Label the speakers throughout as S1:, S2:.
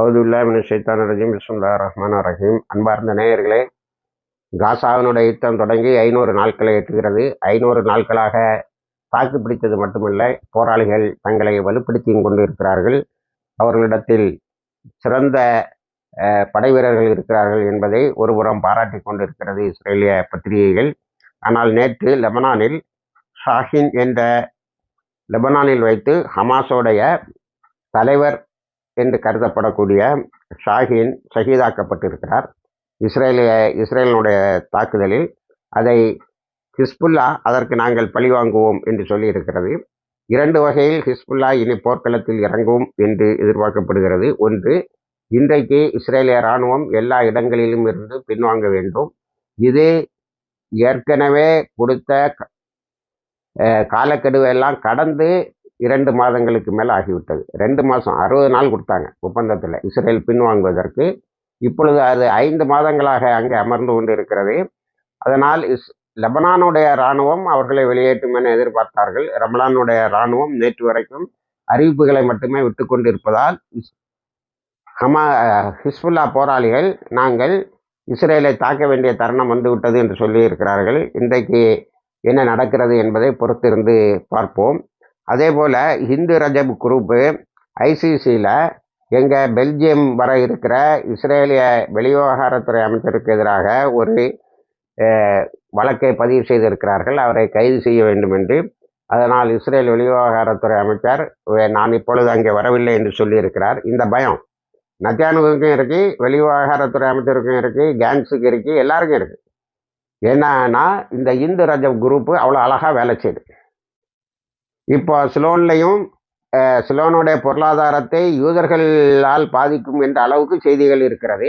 S1: அவுதுல்லாமின் சைத்தான் ரஜீம். பிஸ்முல்லா ரஹ்மான் ரஹீம். அன்பார்ந்த நேயர்களே காசாவினுடைய யுத்தம் தொடங்கி ஐநூறு நாட்களை எட்டுகிறது. ஐநூறு நாட்களாக தாக்கு பிடித்தது மட்டுமில்லை போராளிகள் தங்களை வலுப்படுத்தியும் கொண்டு இருக்கிறார்கள் அவர்களிடத்தில் சிறந்த படை வீரர்கள் இருக்கிறார்கள் என்பதை ஒருபுறம் பாராட்டி கொண்டிருக்கிறது இஸ்ரேலிய பத்திரிகைகள். ஆனால் நேற்று லெபனானில் ஷாஹின் என்ற லெபனானில் வைத்து ஹமாஸோடைய தலைவர் என்று கருதப்படக்கூடிய ஷாஹின் ஷஹீதாக்கப்பட்டிருக்கிறார். இஸ்ரேலிய இஸ்ரேலினுடைய தாக்குதலில் அதை ஹிஸ்புல்லா அதற்கு நாங்கள் பழிவாங்குவோம் என்று சொல்லியிருக்கிறது. இரண்டு வகையில் ஹிஸ்புல்லா இனி போர்க்களத்தில் இறங்கும் என்று எதிர்பார்க்கப்படுகிறது. ஒன்று இன்றைக்கு இஸ்ரேலிய இராணுவம் எல்லா இடங்களிலும் இருந்து பின்வாங்க வேண்டும். இது ஏற்கனவே கொடுத்த காலக்கெடுவெல்லாம் கடந்து இரண்டு மாதங்களுக்கு மேலே ஆகிவிட்டது. ரெண்டு மாதம் அறுபது நாள் கொடுத்தாங்க ஒப்பந்தத்தில். இஸ்ரேல் பின்வாங்குவதற்கு. இப்பொழுது அது ஐந்து மாதங்களாக அங்கே அமர்ந்து கொண்டு இருக்கிறது அதனால் இஸ் லெபனானுடைய இராணுவம் அவர்களை வெளியேற்றும் என எதிர்பார்த்தார்கள். ரமலானுடைய இராணுவம் நேற்று வரைக்கும் அறிவிப்புகளை மட்டுமே விட்டு கொண்டிருப்பதால் ஹமா ஹிஸ்புல்லா போராளிகள் நாங்கள் இஸ்ரேலை தாக்க வேண்டிய தருணம் வந்துவிட்டது என்று சொல்லியிருக்கிறார்கள். இன்றைக்கு என்ன நடக்கிறது என்பதை பொறுத்திருந்து பார்ப்போம். அதே போல் ஹிந்து ரஜப் குரூப்பு ஐசிசியில் எங்கள் பெல்ஜியம் வர இருக்கிற இஸ்ரேலிய வெளிவிவகாரத்துறை அமைச்சருக்கு எதிராக ஒரு வழக்கை பதிவு செய்திருக்கிறார்கள். அவரை கைது செய்ய வேண்டும் என்று அதனால் இஸ்ரேல் வெளிவிவகாரத்துறை அமைச்சர் நான் இப்பொழுது அங்கே வரவில்லை என்று சொல்லியிருக்கிறார். இந்த பயம் நத்தியானுக்கும் இருக்குது வெளிவிவகாரத்துறை அமைச்சருக்கும் இருக்குது கேங்ஸுக்கு இருக்குது எல்லாருக்கும் இருக்குது என்னன்னா இந்த இந்து ரஜப் குரூப்பு அவ்வளோ அழகாக வேலை செய்யுது இப்போ சிலோன்லையும் சிலோனுடைய பொருளாதாரத்தை யூதர்களால் பாதிக்கும் என்ற அளவுக்கு செய்திகள் இருக்கிறது.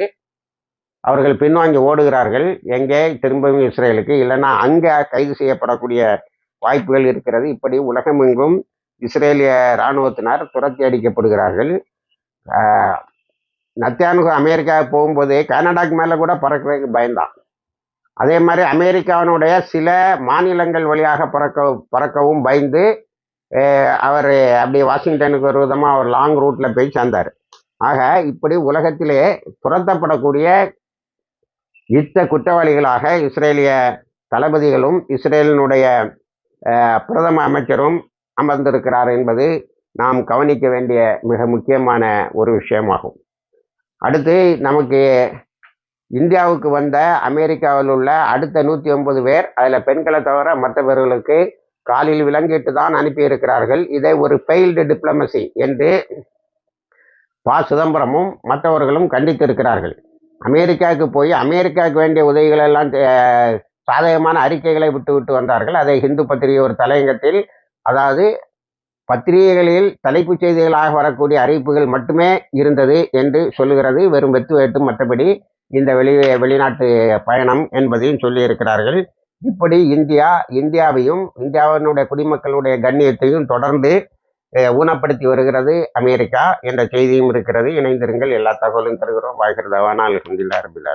S1: அவர்கள் பின்வாங்கி ஓடுகிறார்கள். எங்கே? திரும்பவும் இஸ்ரேலுக்கு. இல்லைன்னா அங்கே கைது செய்யப்படக்கூடிய வாய்ப்புகள் இருக்கிறது. இப்படி உலகமெங்கும் இஸ்ரேலிய இராணுவத்தினர் துரத்தி அடிக்கப்படுகிறார்கள். நத்தியானுகு அமெரிக்கா போகும்போது கனடாக்கு மேலே கூட பறக்கிறதுக்கு பயந்தான். அதே மாதிரி அமெரிக்காவினுடைய சில மாநிலங்கள் வழியாக பறக்க பறக்கவும் பயந்து அவர் அப்படி வாஷிங்டனுக்கு ஒரு விதமாக அவர் லாங் ரூட்டில் போய் சேர்ந்தார். ஆக இப்படி உலகத்திலே துரத்தப்படக்கூடிய யுத்த குற்றவாளிகளாக இஸ்ரேலிய தளபதிகளும் இஸ்ரேலினுடைய பிரதம அமைச்சரும் அமர்ந்திருக்கிறார் என்பது நாம் கவனிக்க வேண்டிய மிக முக்கியமான ஒரு விஷயமாகும். அடுத்து நமக்கு இந்தியாவுக்கு வந்த அமெரிக்காவில் உள்ள அடுத்த நூற்றி ஒன்பது பேர் அதில் பெண்களை தவிர மற்றவர்களுக்கு காலில் விலங்கிட்டு தான் அனுப்பியிருக்கிறார்கள். இதை ஒரு ஃபெயில்டு டிப்ளமசி என்று ப. சிதம்பரமும் மற்றவர்களும் கண்டித்திருக்கிறார்கள். அமெரிக்காவுக்கு போய் அமெரிக்காவுக்கு வேண்டிய உதவிகள் எல்லாம் சாதகமான அறிக்கைகளை விட்டு விட்டு வந்தார்கள். அதை ஹிந்து பத்திரிகை ஒரு தலையங்கத்தில் அதாவது பத்திரிகைகளில் தலைப்புச் செய்திகளாக வரக்கூடிய அறிவிப்புகள் மட்டுமே இருந்தது என்று சொல்லுகிறது. வெறும் வெத்து வெட்டும் மற்றபடி இந்த வெளி வெளிநாட்டு பயணம் என்பதையும் சொல்லியிருக்கிறார்கள். இப்படி இந்தியா இந்தியாவையும் இந்தியாவினுடைய குடிமக்களுடைய கண்ணியத்தையும் தொடர்ந்து ஊனப்படுத்தி வருகிறது அமெரிக்கா என்ற செய்தியும் இருக்கிறது. இணைந்திருங்கள். எல்லா தகவலும் தருகிறோம். வாழ்கிறதவானால் அலமதுல்லா ரபில்